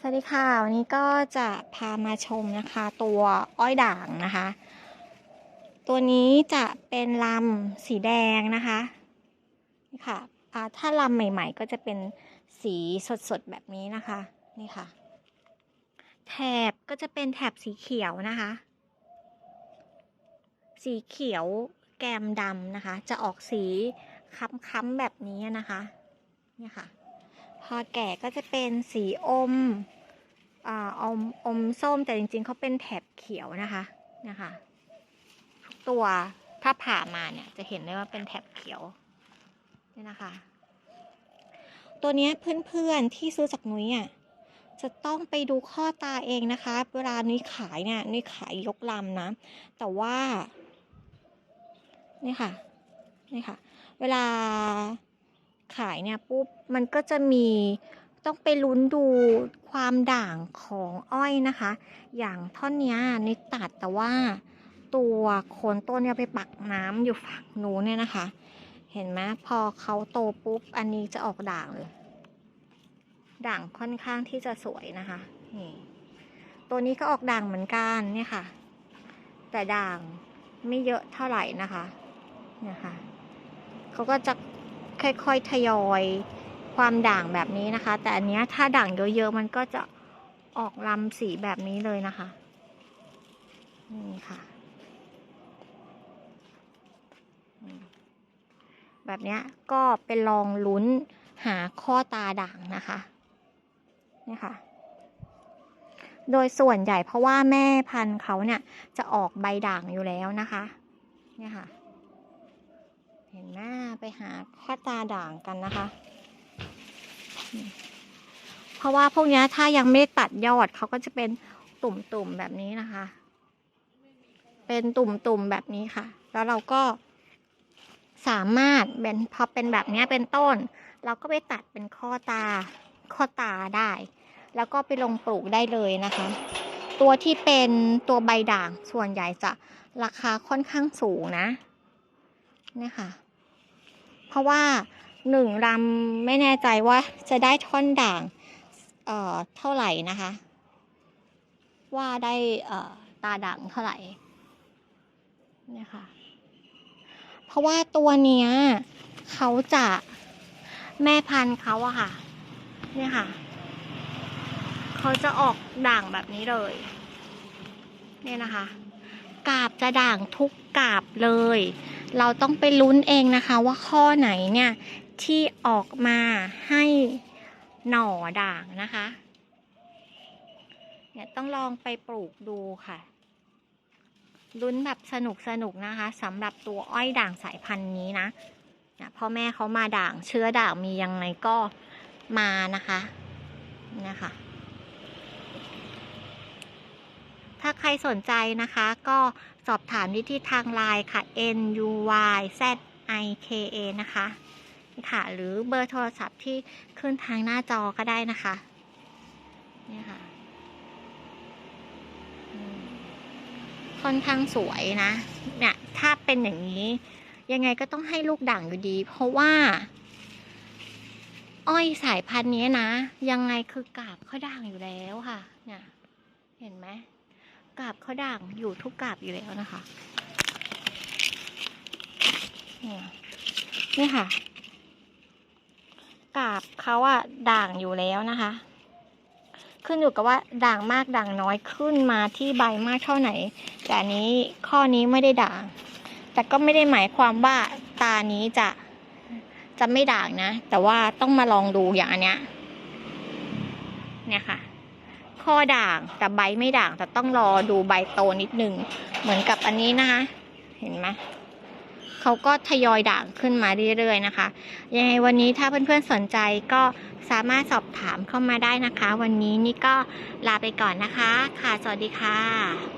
สวัสดีค่ะ วันนี้ก็จะพามาชมนะคะตัวอ้อยด่างนะคะ ตัวนี้จะเป็นลำสีแดงนะคะนี่ค่ะถ้าลำใหม่ ๆ ก็จะเป็นสีสดๆแบบนี้นะคะนี่ค่ะ แถบก็จะเป็นแถบสีเขียวนะคะ สีเขียวแกมดำนะคะ จะออกสีค้ำๆแบบนี้นะคะนี่ค่ะ พอแก่ก็จะเป็นสีอมอ่าอมอมส้มแต่จริงๆเขาเป็นแถบเขียวนะคะนะคะทุกตัวถ้าผ่ามาเนี่ยจะเห็นได้ว่าเป็นแถบเขียวนี่นะคะ ตัวเนี้ยเพื่อนๆที่ซื้อจากนุ้ยอะจะต้องไปดูข้อตาเองนะคะ เวลานุ้ยขายเนี่ยนุ้ยขายยกลำนะ แต่ว่า นี่ค่ะ นี่ค่ะ เวลา ขายเนี่ยปุ๊บมันก็จะมีต้องไปลุ้นดูความด่างของอ้อยนะคะ อย่างท่อนเนี้ยนิดตัดแต่ว่าตัวโคนต้นเนี่ยไปปักน้ำอยู่ฝั่งนู้นเนี่ยนะคะ เห็นไหมพอเขาโตปุ๊บอันนี้จะออกด่างเลยด่างค่อนข้างที่จะสวยนะคะนี่ตัวนี้ก็ออกด่างเหมือนกันเนี่ยค่ะ แต่ด่างไม่เยอะเท่าไหร่นะคะเนี่ยค่ะเขาก็จะ ค่อยๆทยอยความด่างแบบนี้นะคะ แต่อันนี้ถ้าด่างเยอะๆมันก็จะออกลำสีแบบนี้เลยนะคะ นี่ค่ะแบบนี้ก็เป็นลองลุ้นหาข้อตาด่างนะคะนี่ค่ะ โดยส่วนใหญ่เพราะว่าแม่พันธุ์เขาเนี่ยจะออกใบด่างอยู่แล้วนะคะ เนี่ยค่ะ เห็นไหน้า ไปหาข้อตาด่างกันนะคะ เพราะว่าพวกนี้ถ้ายังไม่ตัดยอดเขาก็จะเป็นตุ่มๆแบบนี้นะคะ เป็นตุ่มๆแบบนี้ค่ะ แล้วเราก็สามารถเป็นพอเป็นแบบนี้เป็นต้น เราก็ไปตัดเป็นข้อตาข้อตาได้ แล้วก็ไปลงปลูกได้เลยนะคะ ตัวที่เป็นตัวใบด่างส่วนใหญ่จะราคาค่อนข้างสูงนะเนี่ยค่ะ เพราะว่าหนึ่งลำไม่แน่ใจว่าจะได้ท่อนด่างเอ่อเท่าไหร่นะคะ ว่าได้เอ่อตาด่างเท่าไหร่เนี่ยค่ะเพราะว่าตัวเนี้ยเขาจะแม่พันธุ์เขาอะค่ะ เนี่ยค่ะ เขาจะออกด่างแบบนี้เลย เนี่ยนะคะกาบจะด่างทุกกาบเลย เราต้องไปลุ้นเองนะคะว่าข้อไหนเนี่ยที่ออกมาให้หน่อด่างนะคะเนี่ยต้องลองไปปลูกดูค่ะลุ้นแบบสนุกสนุกนะคะสำหรับตัวอ้อยด่างสายพันธุ์นี้นะเนี่ยพ่อแม่เขามาด่างเชื้อด่างมียังไงก็มานะคะเนี่ยค่ะ ถ้าใครสนใจนะคะ ก็สอบถามได้ที่ทางไลน์ค่ะ n u y z i k a นะคะนี่ค่ะ หรือเบอร์โทรศัพท์ที่ขึ้นทางหน้าจอก็ได้นะคะ นี่ค่ะค่อนข้างสวยนะเนี่ยถ้าเป็นอย่างนี้ ยังไงก็ต้องให้ลูกด่างอยู่ดี เพราะว่า อ้อยสายพันธุ์นี้นะ ยังไงคือกาบเขาด่างอยู่แล้วค่ะ เนี่ย เห็นไหม กาบเขาด่างอยู่ทุกกาบอยู่แล้วนะคะนี่ยนี่ค่ะ กาบเขาอะด่างอยู่แล้วนะคะ ขึ้นอยู่กับว่าด่างมากด่างน้อยขึ้นมาที่ใบมากเท่าไหน แต่อันนี้ข้อนี้ไม่ได้ด่าง แต่ก็ไม่ได้หมายความว่าตานี้จะจะไม่ด่างนะ แต่ว่าต้องมาลองดูอย่างอันเนี้ยเนี่ยค่ะ ข้อด่างแต่ใบไม่ด่างแต่ต้องรอดูใบโตนิดนึง เหมือนกับอันนี้นะคะ เห็นไหมเขาก็ทยอยด่างขึ้นมาเรื่อยๆนะคะ ยังไงวันนี้ถ้าเพื่อนๆสนใจก็สามารถสอบถามเข้ามาได้นะคะ วันนี้นี่ก็ลาไปก่อนนะคะ ค่ะ สวัสดีค่ะ